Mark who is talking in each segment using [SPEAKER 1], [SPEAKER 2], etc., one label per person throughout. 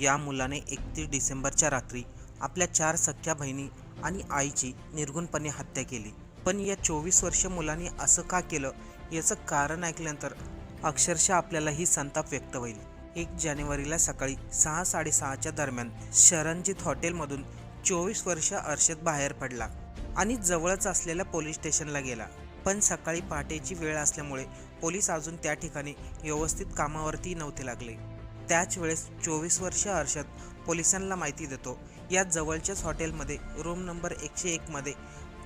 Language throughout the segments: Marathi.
[SPEAKER 1] या मुलाने एकतीस डिसेंबरच्या रात्री आपल्या चार सख्या बहिणी आणि आईची निर्गुणपणे हत्या केली. पण या चोवीस वर्ष मुलांनी असं का केलं याचं कारण ऐकल्यानंतर अक्षरशः आपल्यालाही संताप व्यक्त होईल. एक जानेवारीला सकाळी सहा साडेसहाच्या दरम्यान शरणजीत हॉटेलमधून चोवीस वर्ष अर्षद बाहेर पडला आणि जवळच असलेल्या पोलीस स्टेशनला गेला. पण सकाळी पहाटेची वेळ असल्यामुळे पोलीस अजून त्या ठिकाणी व्यवस्थित कामावरती नव्हते लागले. त्याच वेळेस चोवीस वर्ष अर्षद पोलिसांना माहिती देतो. या जवळच्याच हॉटेलमध्ये रूम नंबर एकशे एकमध्ये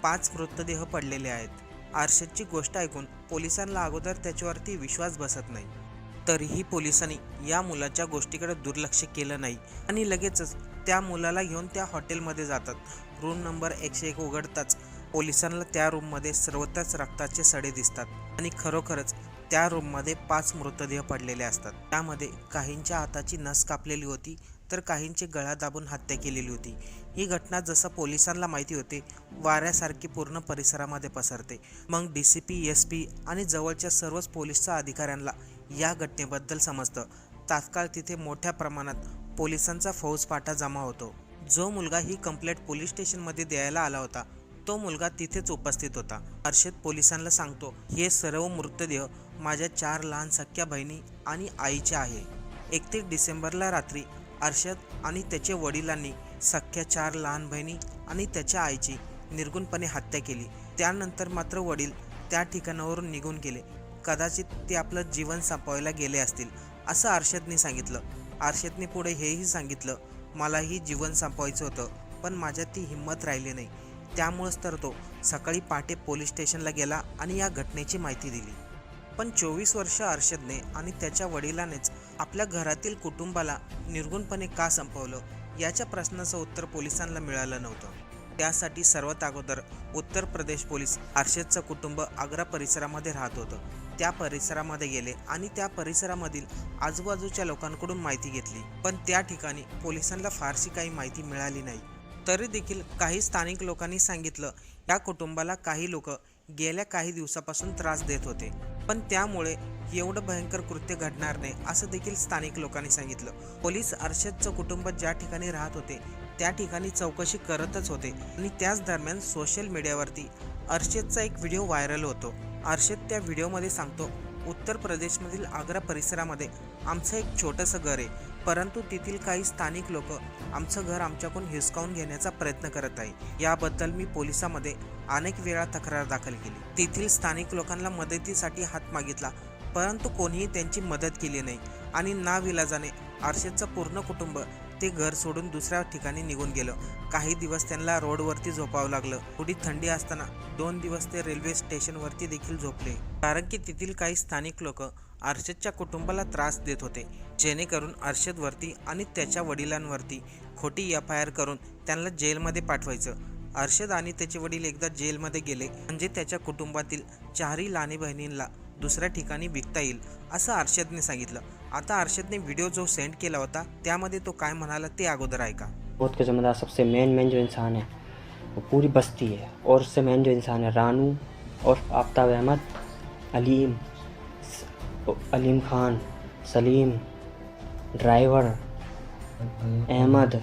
[SPEAKER 1] पाच मृतदेह पडलेले आहेत. आरशदची गोष्ट ऐकून पोलिसांना अगोदर त्याच्यावरती विश्वास बसत नाही. तरीही पोलिसांनी या मुलाच्या गोष्टीकडे दुर्लक्ष केलं नाही आणि लगेचच त्या मुलाला घेऊन त्या हॉटेलमध्ये जातात. रूम नंबर एकशे एक उघडताच पोलिसांना त्या रूममध्ये सर्वत्रच रक्ताचे सडे दिसतात आणि खरोखरच त्या रूममध्ये पाच मृतदेह पडलेले असतात. त्यामध्ये काहींच्या हाताची नस कापलेली होती तर काहींची गळा दाबून हत्या केलेली होती. ही घटना जसं पोलिसांना माहिती होते वाऱ्यासारखी पूर्ण परिसरामध्ये पसरते. मग D C P S P आणि जवळच्या सर्वच पोलीसच्या अधिकाऱ्यांना या घटनेबद्दल समजतं. तात्काळ तिथे मोठ्या प्रमाणात पोलिसांचा फौजपाटा जमा होतो. जो मुलगा ही कंप्लेंट पोलीस स्टेशनमध्ये द्यायला आला होता तो मुलगा तिथेच उपस्थित होता. अर्षद पोलिसांना सांगतो हे सर्व मृतदेह माझ्या चार लहान सख्या बहिणी आणि आईचे आहे. एकतीस डिसेंबरला रात्री अर्षद आणि त्याचे वडिलांनी सख्या चार लहान बहिणी आणि त्याच्या आईची निर्गुणपणे हत्या केली. त्यानंतर मात्र वडील त्या ठिकाणावरून निघून गेले. कदाचित ते आपलं जीवन संपवायला गेले असतील असं अर्षदने सांगितलं. अर्षदने पुढे हेही सांगितलं मलाही जीवन संपवायचं होतं पण माझ्यात ती हिंमत राहिली नाही. त्यामुळंच तर तो सकाळी पहाटे पोलीस स्टेशनला गेला आणि या घटनेची माहिती दिली. पण चोवीस वर्ष अर्षदने आणि त्याच्या वडिलानेच आपल्या घरातील कुटुंबाला निर्गुणपणे का संपवलं याच्या प्रश्नाचं उत्तर पोलिसांना मिळालं नव्हतं. त्यासाठी सर्वात अगोदर उत्तर प्रदेश पोलीस अर्षदचं कुटुंब आग्रा परिसरामध्ये राहत होतं. त्या परिसरामध्ये गेले आणि त्या परिसरामधील आजूबाजूच्या लोकांकडून माहिती घेतली. पण त्या ठिकाणी पोलिसांना फारशी काही माहिती मिळाली नाही. तरी देखील काही स्थानिक लोकांनी सांगितलं. या कुटुंबाला काही लोक गेल्या काही दिवसापासून त्रास देत होते. पण त्यामुळे एवढं भयंकर कृत्य घडणार नाही असं देखील स्थानिक लोकांनी सांगितलं. पोलीस अर्षदचं कुटुंब ज्या ठिकाणी राहत होते त्या ठिकाणी चौकशी करतच होते. आणि त्याच दरम्यान सोशल मीडियावरती अर्षदचा एक व्हिडिओ व्हायरल होतो. अर्षद त्या व्हिडिओमध्ये सांगतो उत्तर प्रदेशमधील आग्रा परिसरामध्ये आमचं एक छोटंसं घर आहे. परंतु तेथील काही स्थानिक लोक आमचं घर आमच्याकडून हिसकावून घेण्याचा प्रयत्न करत आहे. याबद्दल मी पोलिसामध्ये अनेक वेळा तक्रार दाखल केली. तेथील स्थानिक लोकांना मदतीसाठी हात मागितला परंतु कोणीही त्यांची मदत केली नाही आणि नाविलाजाने आरशेचं पूर्ण कुटुंब ते घर सोडून दुसऱ्या ठिकाणी निघून गेलं. काही दिवस त्यांना रोडवरती झोपावं लागलं. थोडी थंडी असताना दोन दिवस ते रेल्वे स्टेशनवरती देखील झोपले. कारण की तेथील काही स्थानिक लोक अर्षदच्या कुटुंबाला त्रास देत होते. जेणेकरून अर्षदवरती आणि त्याच्या वडिलांवरती खोटी एफ आय आर करून त्यांना जेलमध्ये पाठवायचं. अर्षद आणि त्याचे वडील एकदा जेलमध्ये गेले. म्हणजे त्याच्या कुटुंबातील चारही लहानी बहिणींना दुसऱ्या ठिकाणी विकता येईल असं अर्षदने सांगितलं. आता अर्षदने व्हिडिओ जो सेंड केला होता त्यामध्ये तो काय म्हणाला ते अगोदर ऐका.
[SPEAKER 2] बहुत के सबसे मेन मेन जो इंसान है वो पूरी बस्ती है और उससे मेन जो इंसान है रानू और आफ्ताब अहमद अलीम अलीम खान सलीम ड्राइवर अहमद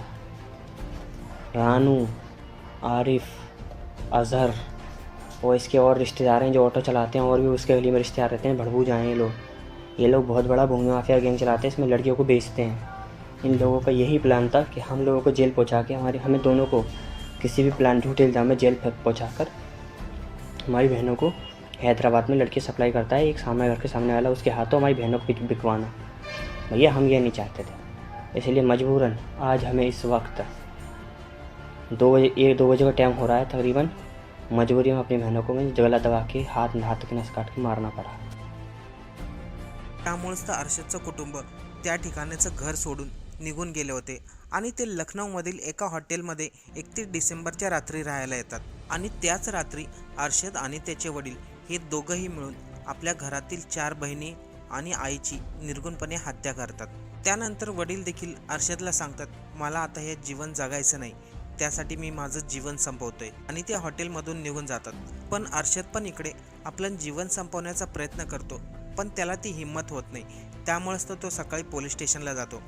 [SPEAKER 2] रानू आरिफ अजहर और इसके और रिश्तेदार हैं जो ऑटो चलाते हैं और भी उसके गली में रिश्तेदार रहते हैं भड़बू जाएँ ये लोग। ये लोग बहुत बड़ा भूमि माफिया गैंग चलाते हैं, इसमें लड़कियों को बेचते हैं। इन लोगों का यही प्लान था कि हम लोगों को जेल पहुँचा के हमारे, हमें दोनों को किसी भी प्लान झूठे इल्ज़ाम में जेल पहुँचा कर हमारी बहनों को हैदराबाद में लड़के सप्लाई करता है, एक सामने घर के सामने वाला, उसके हाथों हमारी बहनों को बिकवाना। भैया, हम ये नहीं चाहते थे। इसलिए मजबूरन, आज हमें इस वक्त दो बजे, एक, दो बजे का टाइम हो रहा है तकरीबन। मजबूरी में अपनी बहनों को मैं जगला दबा के हाथ हाथ के नस काट के मारना पड़ा।
[SPEAKER 1] त्यामुळेच तर अर्षदचं कुटुंब त्या ठिकाणाचं घर सोडून निघून गेले होते आणि ते लखनौमधील एका हॉटेलमध्ये एकतीस डिसेंबरच्या रात्री राहायला येतात. आणि त्याच रात्री अर्षद आणि त्याचे वडील हे दोघंही मिळून आपल्या घरातील चार बहिणी आणि आईची निर्गुणपणे हत्या करतात. त्यानंतर वडील देखील अर्षदला सांगतात मला आता हे जीवन जगायचं नाही. त्यासाठी मी माझं जीवन संपवतोय. आणि ते हॉटेलमधून निघून जातात. पण अर्षद पण इकडे आपलं जीवन संपवण्याचा प्रयत्न करतो. पण त्याला ती हिंमत होत नाही. त्यामुळेच तर तो सकाळी पोलीस स्टेशनला जातो.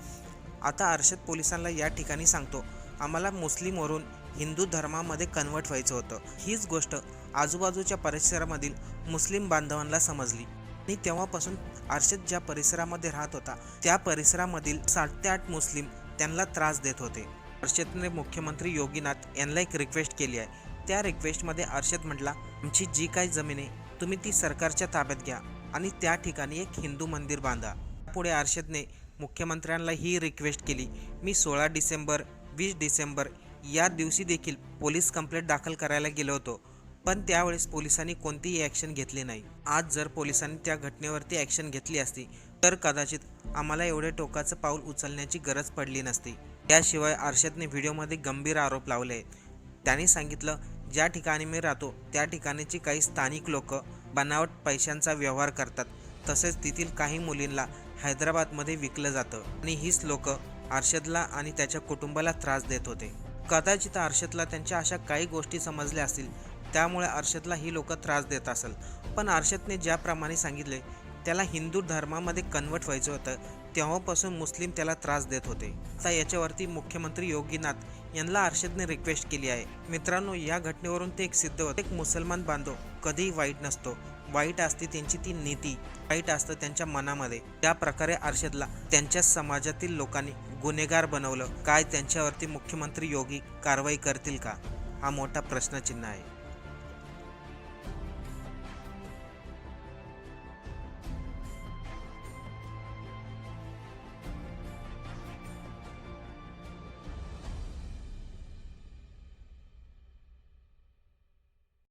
[SPEAKER 1] आता अर्षद पोलिसांना या ठिकाणी सांगतो आम्हाला मुस्लिमवरून हिंदू धर्मामध्ये कन्वर्ट व्हायचं होतं. हीच गोष्ट आजूबाजूच्या परिसरामधील मुस्लिम बांधवांना समजली. आणि तेव्हापासून अर्षद ज्या परिसरामध्ये राहत होता त्या परिसरामधील सात ते आठ मुस्लिम त्यांना त्रास देत होते. अर्षदने मुख्यमंत्री योगीनाथ यांना एक रिक्वेस्ट केली आहे. त्या रिक्वेस्टमध्ये अर्षद म्हटला आमची जी काही जमीन आहे तुम्ही ती सरकारच्या ताब्यात घ्या आणि त्या ठिकाणी एक हिंदू मंदिर बांधा. पुढे अर्षदने मुख्यमंत्र्यांना ही रिक्वेस्ट केली मी सोळा डिसेंबर वीस डिसेंबर या दिवशी देखील पोलीस कंप्लेंट दाखल करायला गेलो होतो पण त्यावेळेस पोलिसांनी कोणतीही ॲक्शन घेतली नाही. आज जर पोलिसांनी त्या घटनेवरती ॲक्शन घेतली असती तर कदाचित आम्हाला एवढे टोकाचं पाऊल उचलण्याची गरज पडली नसती. त्याशिवाय अर्षदने व्हिडिओमध्ये गंभीर आरोप लावले. आहेत त्यांनी सांगितलं ज्या ठिकाणी मी राहतो त्या ठिकाणीची काही स्थानिक लोक बनावट पैशांचा व्यवहार करतात. तसेच तेथील काही मुलींना हैदराबादमध्ये विकलं जातं. आणि हीच लोक अर्षदला आणि त्याच्या कुटुंबाला त्रास देत होते. कदाचित अर्षदला त्यांच्या अशा काही गोष्टी समजल्या असतील त्यामुळे अर्षदला ही लोक त्रास देत असेल. पण अर्षदने ज्याप्रमाणे सांगितले त्याला हिंदू धर्मामध्ये कन्वर्ट व्हायचं होतं. तेव्हापासून मुस्लिम त्याला त्रास देत होते. आता याच्यावरती मुख्यमंत्री योगीनाथ यांना अर्षदने रिक्वेस्ट केली आहे. मित्रांनो या घटनेवरून ते एक सिद्ध होते. एक मुसलमान बांधव कधीही वाईट नसतो. वाईट असते त्यांची ती नीती. वाईट असतं त्यांच्या मनामध्ये. त्या प्रकारे अर्षदला त्यांच्या समाजातील लोकांनी गुन्हेगार बनवलं. काय त्यांच्यावरती मुख्यमंत्री योगी कारवाई करतील का? हा मोठा प्रश्नचिन्ह आहे.